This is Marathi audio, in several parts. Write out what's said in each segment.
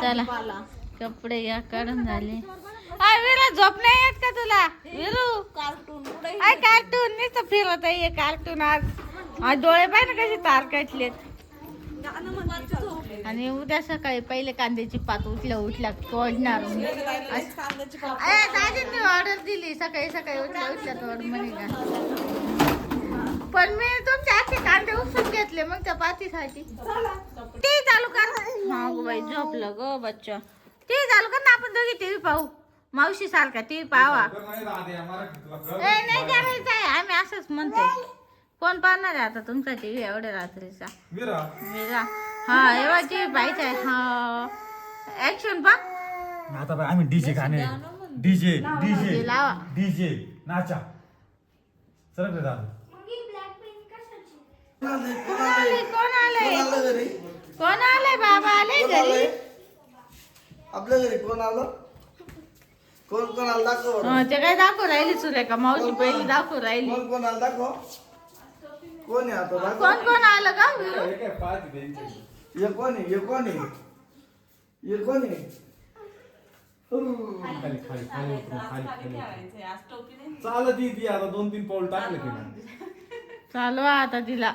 चला. कपडे या काढून झाले. विरा झोप नाही येत का तुला? विरू. कार्टून आय कार्टून फिरत आहे कार्टून आज. आज डोळे पाय ना कसे तार कटलेत आणि उद्या सकाळी पहिले कांद्याची पात उठल्या उठल्या तोडणार मी. ऑर्डर दिली. सकाळी सकाळी उठल्या उठल्या तोड म्हणे का. पण मी तुमच्या आजचे कांदे उपसून घेतले मग त्या पातीसाठी ते चालू. कर. हा गो बाई झोपलं ग बच्चा. ते चालू कर ना आपण दोघी टीव्ही पाहू. मावशी सारखा टीव्ही पाहावा. नाही करायचं आहे आम्ही असंच म्हणतोय. कोण पाहणार आहे आता तुमचा टीव्ही एवढ्या रात्रीचा? मीरा. हा एवढा टीव्ही पाहिजे हा. ऍक्शन पा आता बाई आम्ही डीजे गाणे डीजे डीजे लावा. डीजे नाचा. सरक रे दादा. कोण आले कोण आलंय कोण आलंय बाबा? आले घरी? आपल्या घरी कोण आलं? कोण कोण आलं दाखव. हं, ते काय दाखवू राहिली सुरेखा मावशी पहिली दाखवू राहिली. कोण कोण आलं दाखव? कोण आहे आता? दाखव. कोण कोण आलं का? हे कोण आहे? हे कोण आहे? हे कोण आहे? चालत ती आता दोन तीन पाऊल टाकले की चालवा आता तिला.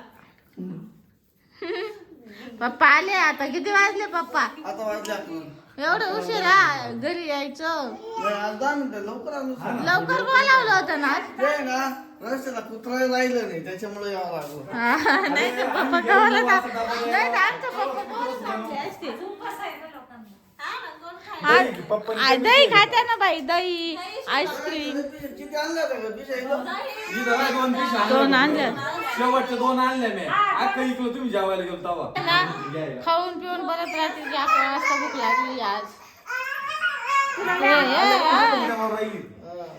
पप्पा आले आता. किती वाजले पप्पा? आता वाजले आपण एवढं उशिरा घरी यायचं. नाही, आज दहा मिनिटं. लवकर आलो सर. लवकर बोलावलं होतं ना? आज. ते आहे ना रस्त्याला कुत्रा राहिलं नाही त्याच्यामुळे यावं लागलं. हा, नाही तर पप्पा कवाला नाही तर आमचा पप्पा कवाला असते. दही, खाते ना बाई दही आईस्क्रीम. आणलं का दोन आणल्या शेवटच्या दोन आणल्या मी. इकलो तुम्ही जेवायला गेलो तवा. खाऊन पिऊन परत रात्रीची अकरा वाजता भूक लागली आज.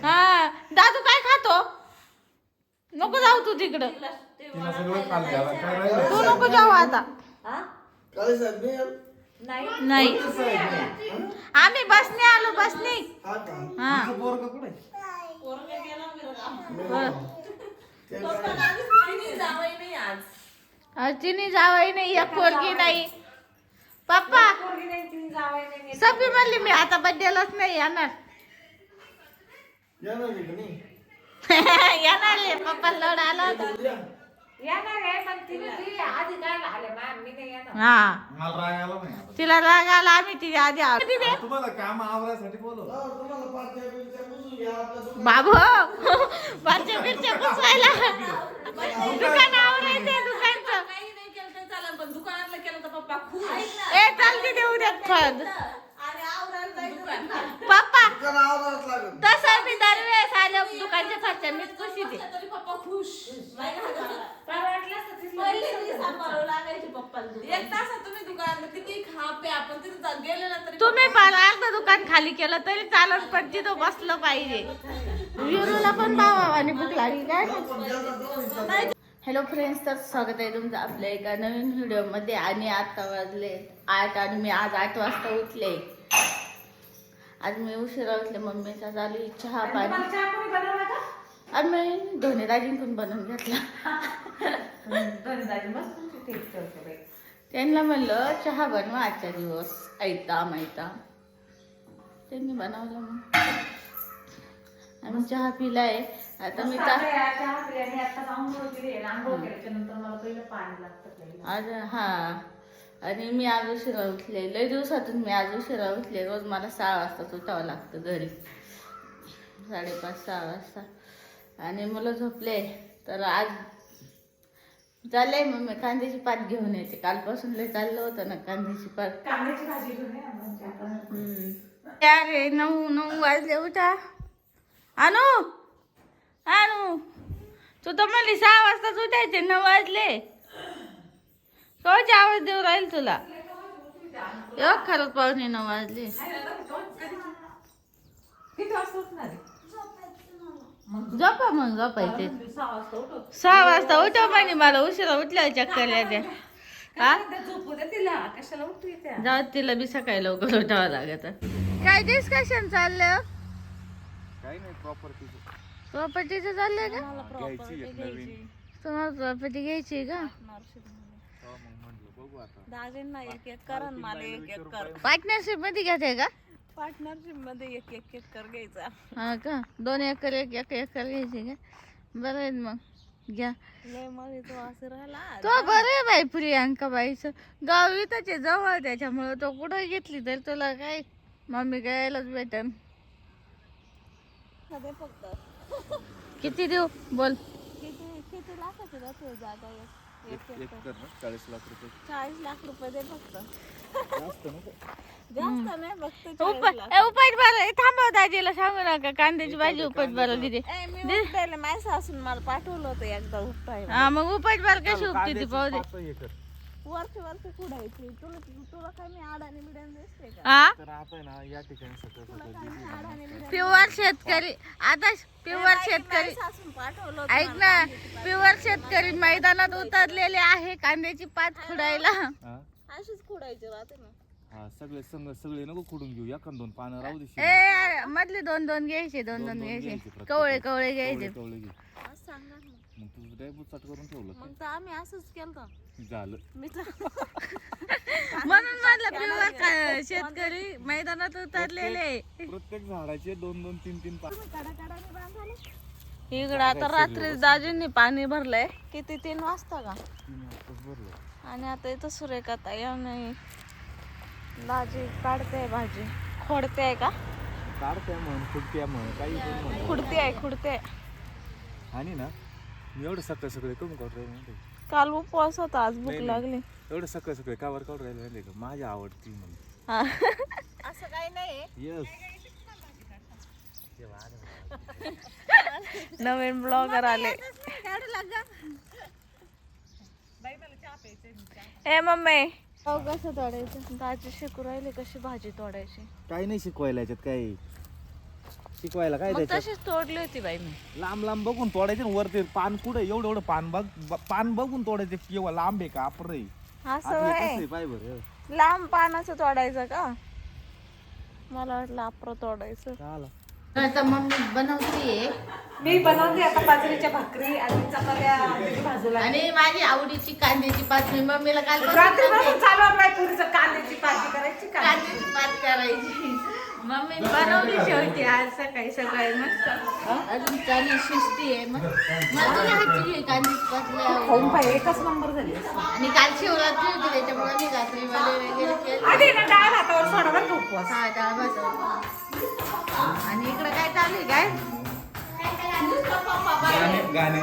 हा दादू काय खातो? नको जाऊ तू तिकडं? तू नको जाऊ आता. नाही. आम्ही बसने आलो बसने. हा. का? तुझं पोरगं कुठे बरं. ते काय? जावई नाही आज अर्चिनी जावई नाही. एक पोरगी नाही. पप्पा पोरगी नाही तिने जावई नाही सगळी म्हणली मी आता बड्डेलाच नाही येणार. येणार पप्पा लढ आला होता? येणार आहे पण तिने ती आधी काय आले मॅम मी नाही येणार. हा. मला राग आला नाही आता. तिला राग आला आम्ही तिच्या आधी आलो. तुम्हाला काम आवरासाठी बोलव तुम्हाला घ्या. बाबू पुसवायला दुकान आवडायचे दुकानचं. काही नाही केलं तर चालेल पण दुकानातलं केलं तर पप्पा खूप ए चाल तिथे उद्या फद आणि आवरायला जायचं पप्पा दुकान आवरावंच लागेल. तसं मी दरवेळेस दुकानच्या मीच खुशी दे तरी पप्पा खुश. एक तासात तुम्ही दुकानात किती खा प्या पण तिथे जा- गेले ना तरी तुम्ही पण अर्ध दुकान खाली केलं तरी चालत पण तिथं बसलं पाहिजे. विरूला पण भावाने भूक लागली काय? हॅलो फ्रेंड्स तर स्वागत आहे तुमचं आपल्या एका नवीन व्हिडिओमध्ये. आणि आता वाजले आठ आणि मी आज आठ वाजता उठले. आज मी उशिरा उठले मम्मीचा चालू चहा पाणी. आणि मी धोनी दाजींकडून बनवून घेतला. त्यांना म्हणलं चहा बनवा आजचा दिवस. ऐता माहिता त्यांनी बनवलं मग. आम्ही चहा पिलाय. आता मी आज हा. आणि मी आज उशिरा उठले. लय दिवसातून मी आज उशिरा उठले. रोज मला सहा वाजताच उठावं लागतं घरी. साडेपाच सहा वाजता. आणि मुलं झोपले. तर आज चाललंय मग मी कांद्याची पात घेऊन येते कालपासून लय चाललं होतं ना कांद्याची पात. हम्म. अरे नऊ नऊ वाजले उठा. आणू आणू तू तर म्हणली सहा वाजताच उठायचे नऊ वाजले. कवच आवाज देऊ राहील तुला? एवढं खरंच पाहुणे नऊ वाजले. किती वाजता उठणार आहे? झोपा मग झोपायचे सहा वाजता उठव. म्हणे मला उशिरा उठल्या चक्कर येते हा? जाऊ तिला बी सकाळी लवकर उठावं लागत. काय डिस्कशन चाललंय हो? काही नाही प्रॉपर्टी प्रॉपर्टीचं चाललंय का? घ्यायची एक नवीन. तुम्हाला प्रॉपर्टी घ्यायची का? हा, पार्टनरशिपमध्ये घ्यायचंय का? पार्टनरशिपमध्ये एक एक एक कर घ्यायचा हा का? दोन एकर एक एक एकर घ्यायचे का? बरं आहे मग. घ्या. लयमध्ये तो असं राहिला. तो बरं आहे बाई प्रियांका बाईचं. गाव इथंच आहे जवळ त्याच्यामुळं तो कुठं घेतली तर तुला काय मम्मी गायलाच भेटन. फक्त. किती देऊ? बोल. किती किती लाखाची जागा एक? एक एक एकर कर ना चाळीस लाख रुपये. चाळीस लाख रुपये दे फक्त. जास्त नको. जास्त नाही फक्त उप चाळीस लाख. ए, उपाय बरं थांबव दाजीला सांगू नका. कांद्याची भाजी उपाय बरं दिली ए, मी उपटायला माझ्या सासून मला पाठवलं होतं एकदा उपटायला. हा मग उपाय बरं कशी उपटी ती पाहू दे. पाच हे कर. वरची वरची कुडायची तुला तुला काय मी आडाने बिडाने दिसते का? हा तर आता आहे ना या ठिकाणी सगळं सगळं जे मी आडाने बिडाने प्युअर शेतकरी. आता प्युअर शेतकरी. माझ्या सासून पाठवलं होतं ऐक मला ना प्युअर शेतकरी मैदानात उतरलेले आहे कांद्याची पात खुडायला. हा अशीच कुडायची राहते ना. हा सगळे संग सगळे नको खुडून घेऊ. एखाद दोन पानं राहू दे ए शिल्लक. अरे, मधले दोन दोन घ्यायचे दोन दोन दोन दोन घ्यायचे. घ्यायचे प्रत्येक. कवळे कवळे घ्यायचे. कवळे कवळे घे. आज सांगा ना. मग तुझं ड्रायफ्रूट चट करून ठेवलं मग तर आम्ही असंच केलं का? झालं. मी तर म्हणून म्हणलं प्युअर शेतकरी मैदानात उतरलेले. प्रत्येक झाडाचे दोन दोन तीन तीन बांधाले इकडं आता रात्री दाजींनी पाणी भरलंय. किती? तीन वाजता का? तीन वाजताच भरलं. आणि आता इथं सुरेखा ताई नाही दाजी काढते भाजी. खोडते आहे का? काढत्या म्हण फुटत्या म्हण काही पण म्हण. खुडते आहे खुडते. आहे. आणि ना मी एवढं सकाळ सकाळी कमी काढून राहिले माहिती आहे? काल उपवास होता आज भूक नाही, नाही. लागली. एवढं सकाळ सकाळी कावर काढून राहिले माहिती आहे का? माझी आवडती म्हणून. हा. असं काही नाही येस नवीन ब्लॉगर आले. ए मम्मी. हो कसं तोडायचं? दाजी शिकू राहिले कशी भाजी तोडायची? काही नाही शिकवायला याच्यात काही. शिकवायला काय मग त्याच्यात? तशीच तोडली होती बाई मी. लांब लांब बघून तोडायचे ना वरती पान कुठे? एवढं एवढं पान बघ ब- पान बघून तोडायचे. केव्हा लांब आहे का? आहे असं आहे? पाय बरं. लांब पानाचं तोडायचं का? मला वाटलं आपलं तोडायचं. आता मम्मी बनवतीये मी बनवते. आता बाजरीच्या भाकरी आणि चपात्या बाजूला. आणि माझी आवडीची कांद्याची पात मी मम्मीला काल रात्रीपासून चालू आपल्या पुरीचं कांद्याची भाजी करायची का? कांद्याची पात करायची. मम्मी बनवली शेवटी आज सकाळी सकाळी मस्त. अजून चाली शिस्ती आहे मग मला हातची आहे आवडते. खाऊन पाहिजे एकच नंबर झाली आणि काल शिवरात्री होती त्याच्यामुळे मी रात्री वगैरे वगैरे केलं. आधी ना डाळ भातावर सोडा बरं का उपवास? हा डाळ भात. आणि इकडं काय चालू आहे काय? गाणे गाणे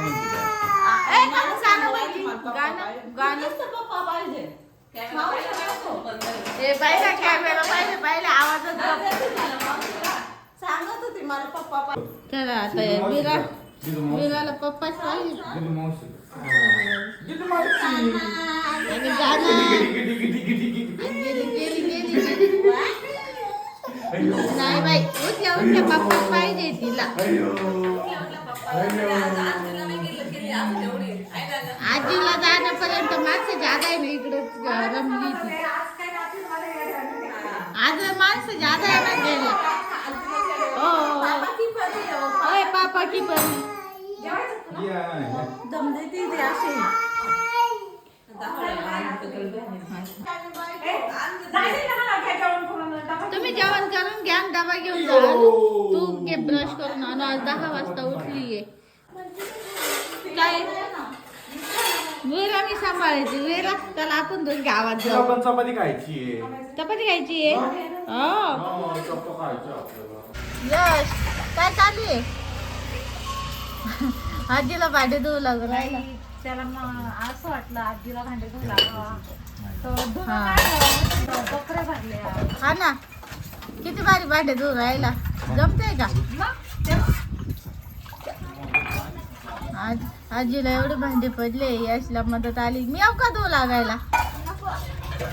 गाणं ए पाहिजे कॅमेरा पाहिजे पाहिजे आवाजच सांगत होती मला पप्पा चला आता हे. विरा पप्पाच पाहिजे आणि गाणं गेली गेली गेली. गेली नाही बाई उठल्या उठल्या पप्पाच पाहिजे तिला. आजीला जाण्यापर्यंत माणसं जागा आहे ना इकडं रमली ती आज माणसं जागा आहे ना गेले हो पापा की परी। दम देते ते असे तुम्ही जेवण करून घ्या डबा घेऊन जा तू घे ब्रश करून आज दहा वाजता उठली आहे काय? वेरा मी सांभाळायची वेरा. त्याला आपण दोन गावात जाऊ. आपण चपाती खायची चपाती खायची आहे? हो? यश काय चालू आहे? आजीला भांडे धुवू लागू राहिला. त्याला मग असं वाटलं आजीला भांडे धुवू लागावा तर धुवून हा. काढलं. बकऱ्या भरल्या हा ना. किती भारी भांडे धुवू राहिला. जमते का? आज आजीला एवढे भांडे पडले यशला मदत आली. मी येऊ का धुवू लागायला?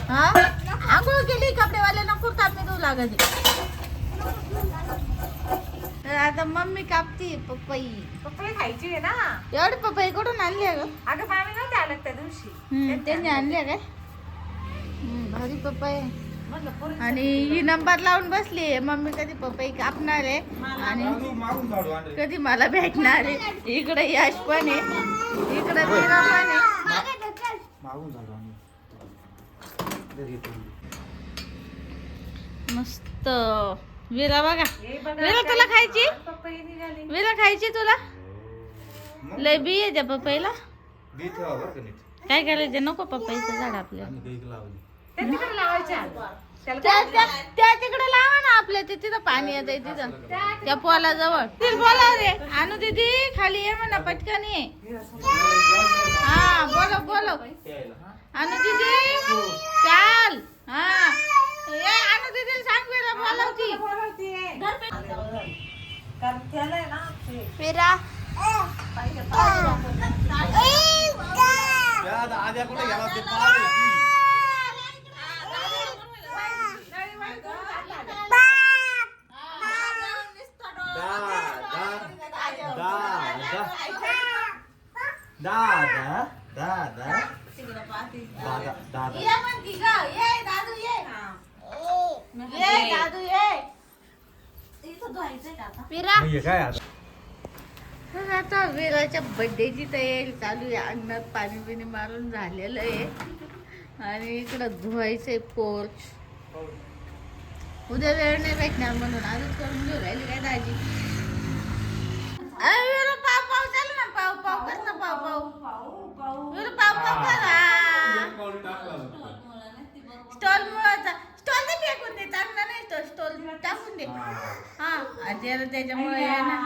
हा? आंघोळ केली कपडेवाले नको का मी धुवू लागायची? तर आता मम्मी कापती पपई. पपई खायची आहे ना? एवढे पपई कुठून आणली आहे ग? अगं मामी नव्हते आल्या त्या दिवशी. त्यांनी आणले काय? हम्म, भारी पपई आहे. आणि ही नंबर लावून बसली मम्मी कधी पपई कापणार आहे. आणि कधी मला भेटणार आहे. इकडे यश पण आहे. इकडे मीरा पण आहे. मस्त. विरा बघा. विरा तुला खायची? विरा खायची तुला? लय बी आहे त्या पपईला बी ठेवा बरं का नीट. काय करायचं? नको पपईचं झाड आपल्याला. ते तिकडे लावायच्या त्याला त्या त्या- त्या तिकडे लावा ना आपल्या ते तिथं पाणी येत तिथं. त्या पोलाजवळ. ती बोला रे आणू दीदी खाली ये म्हणा पटकन ये. हा बोलो बोलो आणू दीदी चाल. हा. ये आणू दीदी सांग बेला बोलवती फिरा आद्या कुठे गेला? ते पाहत होती. दा दा दा दा दादा दादा. दादा दादा. ये म्हणती ग ये दादू ये ये दादू ये. फिरा मग काय आता? तर आता विराच्या बड्डेची तयारी चालू आहे. अंगणात पाणी बिणी मारून झालेलं आहे. आणि इकडं धुवायचंय पोर्च उद्या वेळ नाही भेटणार म्हणून आजच करून घेऊ राहिली काय दाजी? स्टॉल मुळाचा स्टॉल ते फेकून दे. चांगला नाही तो. स्टॉल टाकून दे. हा. आजी त्याच्यामुळे आहे ना.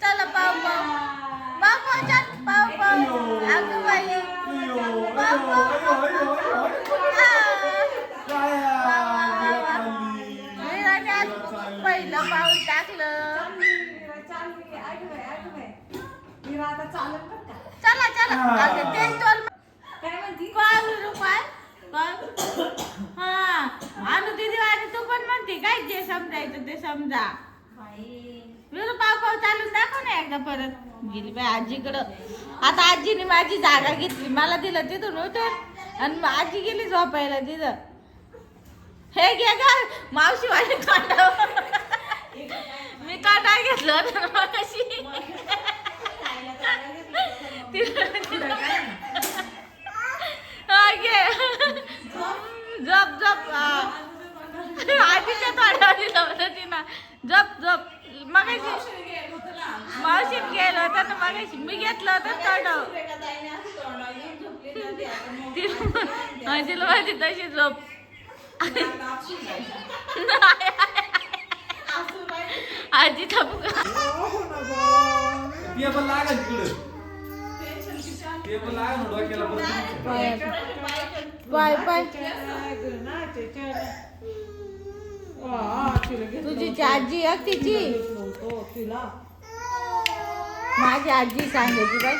चला पाव पाव पाव पाव चाल. पाव अगं बाई. पाव पाव पहिलं पाऊल टाकलं. चला समजायचं ते समजा. पाव पाव चालून दाखव ना एकदा परत. गेली बाई आजीकडं. आता आजीने माझी जागा घेतली. मला दिलं तिथून उठून. आणि आजी गेली झोपायला तिथं. हे घे ग मावशी वाली कांदा मी कांदा घेतलं होतं झोप हा. आजीच्या तोंडावर होतं तिनं झोप झोप. मगाशी. मावशीत गेलं होतं ना मगाशी. मी घेतलं होतं तोंडावर. तिला माझी तशी झोप. बुका टेबल लागल तिकडं. टेबल लागल ना डोक्याला परत. Bye bye. तुझी आजी आहे तिची. माझी आजी सांगायची बाय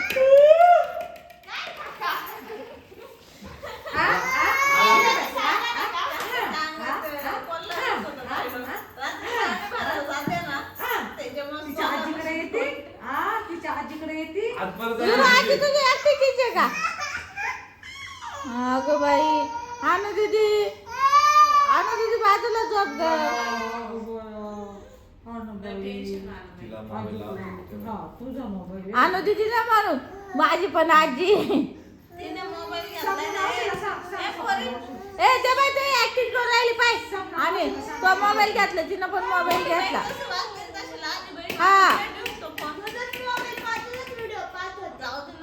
आज तुझी एकटीचीच आहे का? अगं बाई आणू दीदी आणू दीदी बाजूला झोप ग. आणू दीदी ना मारून. माझी पण आजी. ए ते बाई ते ऍक्टिंग करून राहिली पाय. आणि तो मोबाईल घेतला तिनं पण मोबाईल घेतला. हा. Without